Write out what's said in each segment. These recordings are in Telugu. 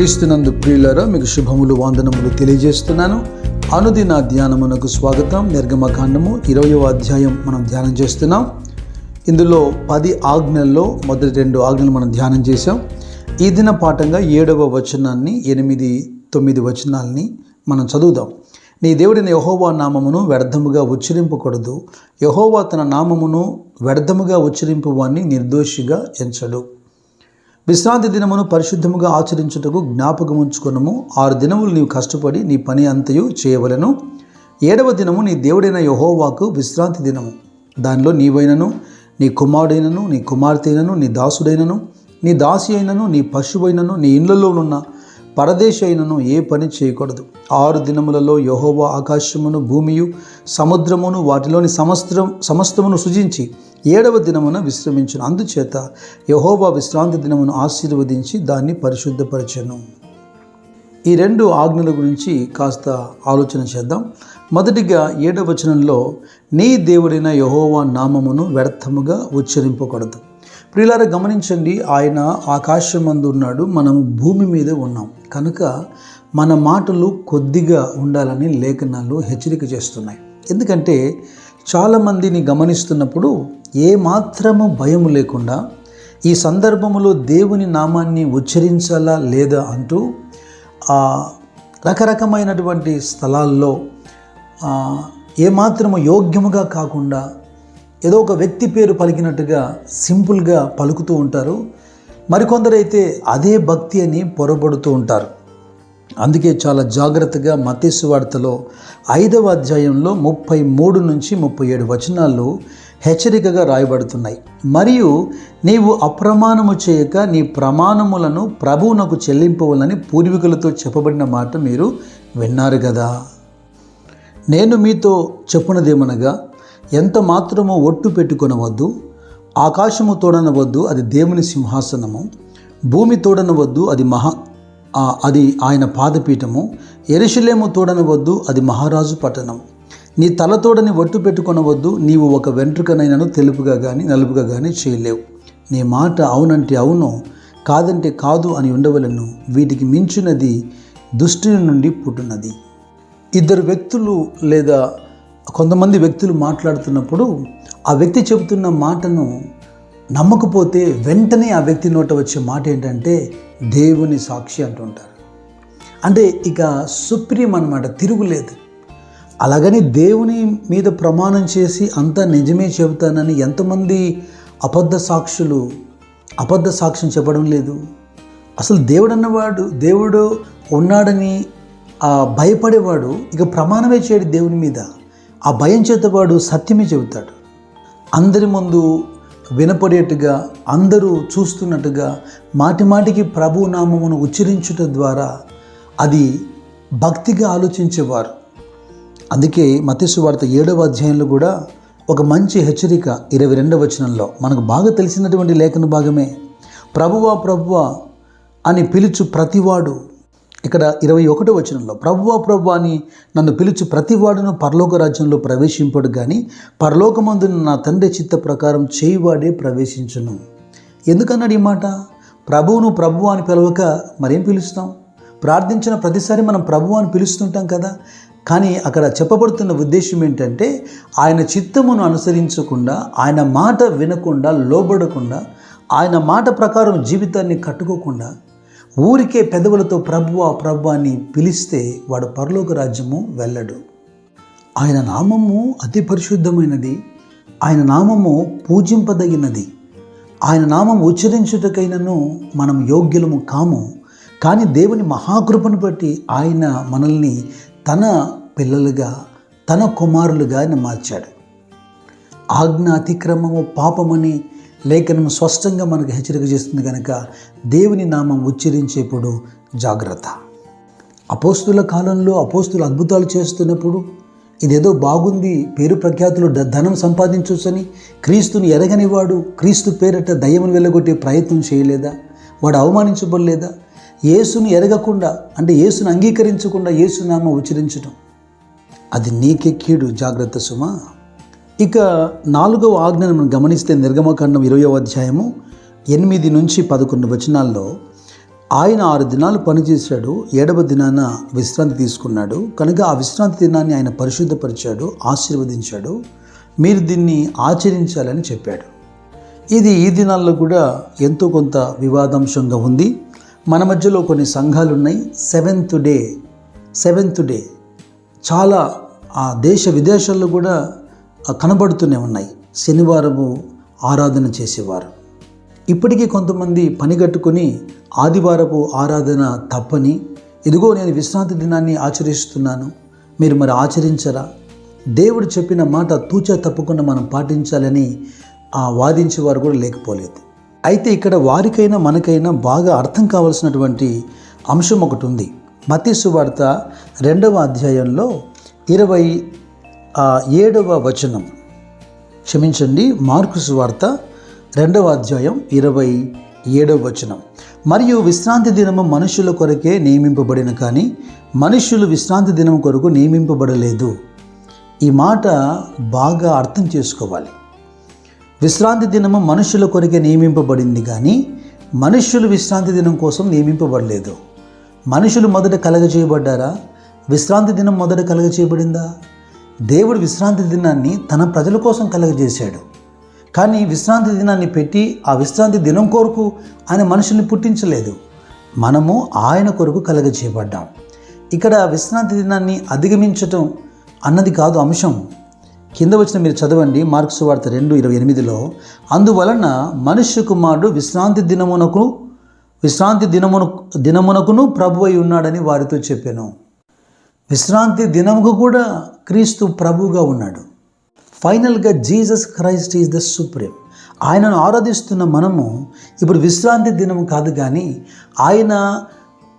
క్రీస్తునందు ప్రియులరా మీకు శుభములు వందనములు తెలియజేస్తున్నాను. అనుదిన ధ్యానమునకు స్వాగతం. నిర్గమకాండము ఇరవయో అధ్యాయం మనం ధ్యానం చేస్తున్నాం. ఇందులో పది ఆజ్ఞల్లో మొదటి రెండు ఆజ్ఞలు మనం ధ్యానం చేసాం ఈ దిన పాఠంగా ఏడవ వచనాన్ని ఎనిమిది తొమ్మిది వచనాల్ని మనం చదువుదాం. నీ దేవుడిని యహోవా నామమును వ్యర్థముగా ఉచ్చరింపకూడదు. యహోవా తన నామమును వ్యర్థముగా ఉచ్చరింపువాన్ని నిర్దోషిగా ఎంచడు. విశ్రాంతి దినమును పరిశుద్ధముగా ఆచరించుటకు జ్ఞాపకం ఉంచుకొనము. ఆరు దినములు నీవు కష్టపడి నీ పని అంతయు చేయవలెను. ఏడవ దినము నీ దేవుడైన యహోవాకు విశ్రాంతి దినము. దానిలో నీవైనను నీ కుమారుడైనను నీ కుమార్తెనను నీ దాసుడైనను నీ దాసి అయినను నీ పశువైనను నీ ఇళ్ళలోనున్న పరదేశ అయినను ఏ పని చేయకూడదు. ఆరు దినములలో యహోవా ఆకాశమును భూమియు సముద్రమును వాటిలోని సమస్త్రం సమస్తమును సృజించి ఏడవ దినమున విశ్రమించును. అందుచేత యహోవా విశ్రాంతి దినమును ఆశీర్వదించి దాన్ని పరిశుద్ధపరచను. ఈ రెండు ఆజ్ఞల గురించి కాస్త ఆలోచన చేద్దాం. మొదటిగా ఏడవ వచనంలో నీ దేవుడైన యహోవా నామమును వ్యర్థముగా ఉచ్చరింపకూడదు. ప్రియులారా గమనించండి ఆయన ఆకాశం మందు ఉన్నాడు మనం భూమి మీద ఉన్నాం. కనుక మన మాటలు కొద్దిగా ఉండాలని లేఖనాలు హెచ్చరిక చేస్తున్నాయి. ఎందుకంటే చాలామందిని గమనిస్తున్నప్పుడు ఏ మాత్రము భయం లేకుండా ఈ సందర్భంలో దేవుని నామాన్ని ఉచ్చరించాలా లేదా అంటూ ఆ, రకరకమైనటువంటి స్థలాల్లో ఏమాత్రము యోగ్యముగా కాకుండా ఏదో ఒక వ్యక్తి పేరు పలికినట్టుగా సింపుల్గా పలుకుతూ ఉంటారు. మరికొందరైతే అదే భక్తి అని పొరబడుతూ ఉంటారు. అందుకే చాలా జాగ్రత్తగా మతేసు వార్తలో ఐదవ అధ్యాయంలో ముప్పై మూడు నుంచి ముప్పై ఏడు వచనాలు హెచ్చరికగా రాయబడుతున్నాయి. మరియు నీవు అప్రమాణము చేయక నీ ప్రమాణములను ప్రభువునకు చెల్లింపవలని పూర్వీకులతో చెప్పబడిన మాట మీరు విన్నారు కదా. నేను మీతో చెప్పునదేమనగా ఎంత మాత్రమో ఒట్టు పెట్టుకొనవద్దు ఆకాశము తోడనవద్దు అది దేవుని సింహాసనము భూమి తోడనవద్దు అది మహా అది ఆయన పాదపీఠము ఎరుశలేము తోడనవద్దు అది మహారాజు పట్టణం నీ తల తోడని ఒట్టు పెట్టుకొనవద్దు నీవు ఒక వెంట్రుకనైనను తెలుపుగా కానీ నలుపుగా కానీ చేయలేవు. నీ మాట అవునంటే అవును కాదంటే కాదు అని ఉండవలను వీటికి మించినది దుష్టి నుండి పుట్టున్నది ఇద్దరు వ్యక్తులు లేదా కొంతమంది వ్యక్తులు మాట్లాడుతున్నప్పుడు ఆ వ్యక్తి చెబుతున్న మాటను నమ్మకపోతే వెంటనే ఆ వ్యక్తి నోట వచ్చే మాట ఏంటంటే దేవుని సాక్షి అంటుంటారు అంటే ఇక సుప్రీం అన్నమాట తిరుగులేదు. అలాగని దేవుని మీద ప్రమాణం చేసి అంతా నిజమే చెబుతానని ఎంతమంది అబద్ధ సాక్షులు అబద్ధ సాక్ష్యం చెప్పడం లేదు. అసలు దేవుడు అన్నవాడు దేవుడు ఉన్నాడని భయపడేవాడు ఇక ప్రమాణమే చేయడు దేవుని మీద. ఆ భయం చేతవాడు సత్యమే చెబుతాడు. అందరి ముందు వినపడేట్టుగా అందరూ చూస్తున్నట్టుగా మాటి మాటికి ప్రభు నామమును ఉచ్చరించుట ద్వారా అది భక్తిగా ఆలోచించేవారు. అందుకే మతేసు వార్త ఏడవ అధ్యాయంలో కూడా ఒక మంచి హెచ్చరిక ఇరవై రెండవ వచనంలో మనకు బాగా తెలిసినటువంటి లేఖన భాగమే ప్రభువా ప్రభువా అని పిలుచు ప్రతివాడు ఇక్కడ ఇరవై ఒకటో వచనంలో ప్రవ్వ ప్రభు అని నన్ను పిలుచు ప్రతివాడును పరలోక రాజ్యంలో ప్రవేశింపడు కానీ పరలోకమందుని నా తండ్రి చిత్త ప్రకారం చేయివాడే ప్రవేశించును. ఎందుకన్నాడు ఈ మాట? ప్రభువును ప్రభు అని పిలవక మరేం పిలుస్తాం? ప్రార్థించిన ప్రతిసారి మనం ప్రభు అని పిలుస్తుంటాం కదా. కానీ అక్కడ చెప్పబడుతున్న ఉద్దేశం ఏంటంటే ఆయన చిత్తమును అనుసరించకుండా ఆయన మాట వినకుండా లోబడకుండా ఆయన మాట ప్రకారం జీవితాన్ని కట్టుకోకుండా ఊరికే పెదవులతో ప్రభువా ప్రభు అని పిలిస్తే వాడు పరలోక రాజ్యము వెళ్ళడు. ఆయన నామము అతి పరిశుద్ధమైనది. ఆయన నామము పూజింపదగినది. ఆయన నామం ఉచ్చరించుటకైనను మనం యోగ్యులము కాము. కానీ దేవుని మహాకృపను బట్టి ఆయన మనల్ని తన పిల్లలుగా తన కుమారులుగా ఆయన మార్చాడు. ఆజ్ఞ అతిక్రమము పాపమని లేఖనం స్పష్టంగా మనకు హెచ్చరిక చేస్తుంది కనుక దేవుని నామం ఉచ్చరించేప్పుడు జాగ్రత్త. అపోస్తుల కాలంలో అపోస్తులు అద్భుతాలు చేస్తున్నప్పుడు ఇదేదో బాగుంది పేరు ప్రఖ్యాతులు ధనం సంపాదించవచ్చని క్రీస్తుని ఎరగనివాడు క్రీస్తు పేరిట దయ్యమును వెళ్ళగొట్టే ప్రయత్నం చేయలేదా? వాడు అవమానించబడలేదా? యేసుని ఎరగకుండా అంటే యేసును అంగీకరించకుండా యేసునామ ఉచ్చరించడం అది నీకే కీడు జాగ్రత్త సుమా. ఇక నాలుగవ ఆజ్ఞను మనం గమనిస్తే నిర్గమకాండం ఇరవయో అధ్యాయము ఎనిమిది నుంచి పదకొండు వచనాల్లో ఆయన ఆరు దినాలు పనిచేశాడు ఏడవ దినాన విశ్రాంతి తీసుకున్నాడు. కనుక ఆ విశ్రాంతి దినాన్ని ఆయన పరిశుద్ధపరిచాడు ఆశీర్వదించాడు మీరు దీన్ని ఆచరించాలని చెప్పాడు. ఇది ఈ దినాల్లో కూడా ఎంతో కొంత వివాదాంశంగా ఉంది. మన మధ్యలో కొన్ని సంఘాలు ఉన్నాయి సెవెంత్ డే సెవెంత్ డే. చాలా ఆ దేశ విదేశాల్లో కూడా కనబడుతూనే ఉన్నాయి. శనివారము ఆరాధన చేసేవారు. ఇప్పటికీ కొంతమంది పని కట్టుకొని ఆదివారపు ఆరాధన తప్పని ఇదిగో నేను విశ్రాంతి దినాన్ని ఆచరిస్తున్నాను మీరు మరి ఆచరించరా? దేవుడు చెప్పిన మాట తూచా తప్పకుండా మనం పాటించాలని ఆ వాదించే వారు కూడా లేకపోలేదు. అయితే ఇక్కడ వారికైనా మనకైనా బాగా అర్థం కావాల్సినటువంటి అంశం ఒకటి ఉంది. మతీసు వార్త రెండవ అధ్యాయంలో ఇరవై ఆ, ఏడవ వచనం. క్షమించండి మార్కు వార్త రెండవ అధ్యాయం ఇరవై ఏడవ వచనం. మరియు విశ్రాంతి దినము మనుషుల కొరకే నియమింపబడిన కానీ మనుషులు విశ్రాంతి దినం కొరకు నియమింపబడలేదు. ఈ మాట బాగా అర్థం చేసుకోవాలి. విశ్రాంతి దినము మనుషుల కొరకే నియమింపబడింది కానీ మనుషులు విశ్రాంతి దినం కోసం నియమింపబడలేదు. మనుషులు మొదట కలగజేయబడ్డారా? విశ్రాంతి దినం మొదట కలగజేయబడిందా? దేవుడు విశ్రాంతి దినాన్ని తన ప్రజల కోసం కలగజేశాడు. కానీ విశ్రాంతి దినాన్ని పెట్టి ఆ విశ్రాంతి దినం కొరకు ఆయన మనుషుల్ని పుట్టించలేదు. మనము ఆయన కొరకు కలగజేయబడ్డాం. ఇక్కడ విశ్రాంతి దినాన్ని అధిగమించటం అన్నది కాదు అంశం. కింద వచ్చిన మీరు చదవండి మార్క్స్ వార్త రెండు ఇరవై ఎనిమిదిలో అందువలన మనుష్య కుమారుడు విశ్రాంతి దినమునకు విశ్రాంతి దినమును దినమునకును ప్రభు అయి ఉన్నాడని వారితో చెప్పాను. విశ్రాంతి దినముకు కూడా క్రీస్తు ప్రభువుగా ఉన్నాడు. ఫైనల్గా Jesus Christ is the supreme ఆయనను ఆరాధిస్తున్న మనము ఇప్పుడు విశ్రాంతి దినం కాదు కానీ ఆయన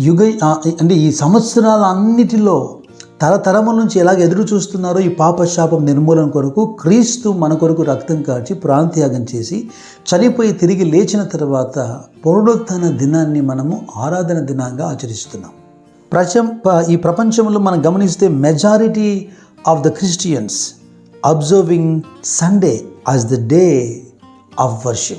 యుగ అంటే ఈ సంవత్సరాల అన్నిటిలో తరతరముల నుంచి ఎలాగ ఎదురు చూస్తున్నారో ఈ పాప శాపం నిర్మూలన కొరకు క్రీస్తు మన కొరకు రక్తం కాచి ప్రాణత్యాగం చేసి చనిపోయి తిరిగి లేచిన తర్వాత పునరుత్థాన దినాన్ని మనము ఆరాధన దినంగా ఆచరిస్తున్నాం. ప్రచం ఈ ప్రపంచంలో మనం గమనిస్తే majority of the Christians observing Sunday as the day of worship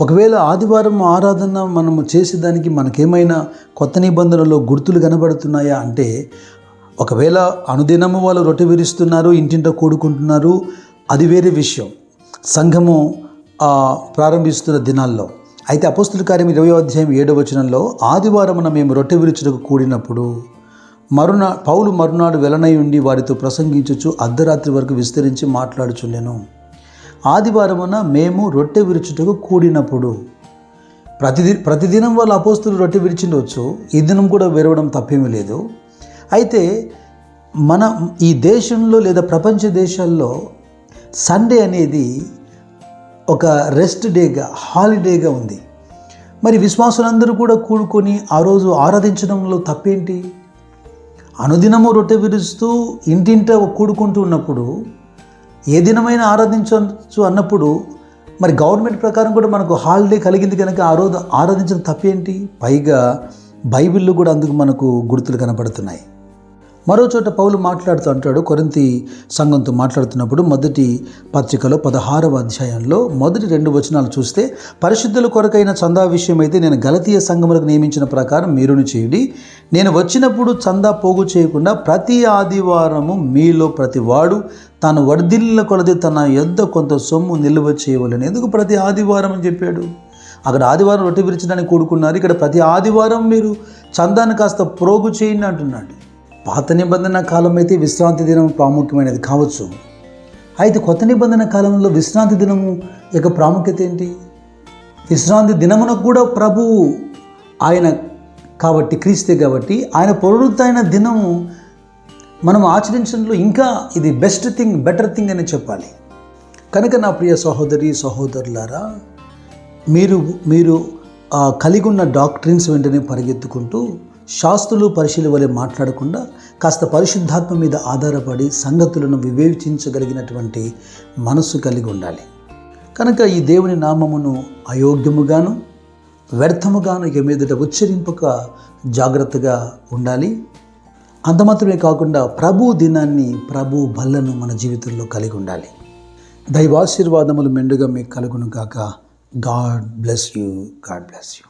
ఒకవేళ ఆదివారం ఆరాధన మనము చేసేదానికి మనకేమైనా కొత్త నిబంధనలో గుర్తులు కనబడుతున్నాయా అంటే ఒకవేళ అనుదినము వాళ్ళు రొట్టె విరుస్తున్నారు ఇంటింట కూడుకుంటున్నారు అది వేరే విషయం. సంఘము ప్రారంభిస్తున్న దినాల్లో. అయితే అపోస్తుల కార్యం ఇరవై అధ్యాయం ఏడవ వచనంలో ఆదివారమున మేము రొట్టె విరుచుటకు కూడినప్పుడు మరునా పౌలు మరునాడు వెలనై ఉండి వారితో ప్రసంగించుచు అర్ధరాత్రి వరకు విస్తరించి మాట్లాడుచుండెను. ఆదివారమున మేము రొట్టె విరుచుటకు కూడినప్పుడు ప్రతిది ప్రతిదినం వాళ్ళ అపోస్తులు రొట్టె విరిచిండవచ్చు ఈ దినం కూడా విరవడం తప్పేమీ లేదు. అయితే మన ఈ దేశంలో లేదా ప్రపంచ దేశాల్లో సండే అనేది ఒక రెస్ట్ డేగా హాలిడేగా ఉంది. మరి విశ్వాసులందరూ కూడా కూడుకొని ఆ రోజు ఆరాధించడంలో తప్పేంటి? అనుదినము రొట్టె విరుస్తూ ఇంటింట కూడుకుంటూ ఉన్నప్పుడు ఏ దినమైనా ఆరాధించవచ్చు అన్నప్పుడు మరి గవర్నమెంట్ ప్రకారం కూడా మనకు హాలిడే కలిగింది కనుక ఆ రోజు ఆరాధించడం తప్పేంటి? పైగా బైబిల్లో కూడా అందుకు మనకు గుర్తులు కనపడుతున్నాయి మరో చోట పౌలు మాట్లాడుతూ అంటాడు కొరింతి సంఘంతో మాట్లాడుతున్నప్పుడు మొదటి పత్రికలో పదహారవ అధ్యాయంలో మొదటి రెండు వచనాలు చూస్తే పరిశుద్ధుల కొరకైన చందా విషయమైతే నేను గలతీయ సంఘములకు నియమించిన ప్రకారం మీరును చేయండి. నేను వచ్చినప్పుడు చందా పోగు చేయకుండా ప్రతి ఆదివారము మీలో ప్రతి వాడు తాను వర్ధిల్ల కొలది తన యొద్ద కొంత సొమ్ము నిల్వ చేయవలని. ఎందుకు ప్రతి ఆదివారం అని చెప్పాడు? అక్కడ ఆదివారం రొట్టె విరిచడానికి కూడుకున్నారు. ఇక్కడ ప్రతి ఆదివారం మీరు చందాన్ని కాస్త ప్రోగు చేయండి అంటున్నాడు. పాత నిబంధన కాలం అయితే విశ్రాంతి దినం ప్రాముఖ్యమైనది కావచ్చు. అయితే కొత్త నిబంధన కాలంలో విశ్రాంతి దినము యొక్క ప్రాముఖ్యత ఏంటి? విశ్రాంతి దినమున కూడా ప్రభువు ఆయన కాబట్టి క్రీస్తే కాబట్టి ఆయన పునరుద్ధైన దినము మనం ఆచరించడంలో ఇంకా ఇది బెస్ట్ థింగ్ బెటర్ థింగ్ అని చెప్పాలి. కనుక నా ప్రియ సహోదరి సహోదరులారా మీరు మీరు కలిగి ఉన్న డాక్టరీన్స్ వెంటనే పరిగెత్తుకుంటూ శాస్త్రులు పరిశీలి వలె మాట్లాడకుండా కాస్త పరిశుద్ధాత్మ మీద ఆధారపడి సంగతులను వివేచించగలిగినటువంటి మనస్సు కలిగి ఉండాలి. కనుక ఈ దేవుని నామమును అయోగ్యముగాను వ్యర్థముగాను ఇక మీదట ఉచ్చరింపక జాగ్రత్తగా ఉండాలి. అంత మాత్రమే కాకుండా ప్రభు దినాన్ని ప్రభు బల్లను మన జీవితంలో కలిగి ఉండాలి. దైవాశీర్వాదములు మెండుగా మీకు కలుగును కాక God bless you. God bless you.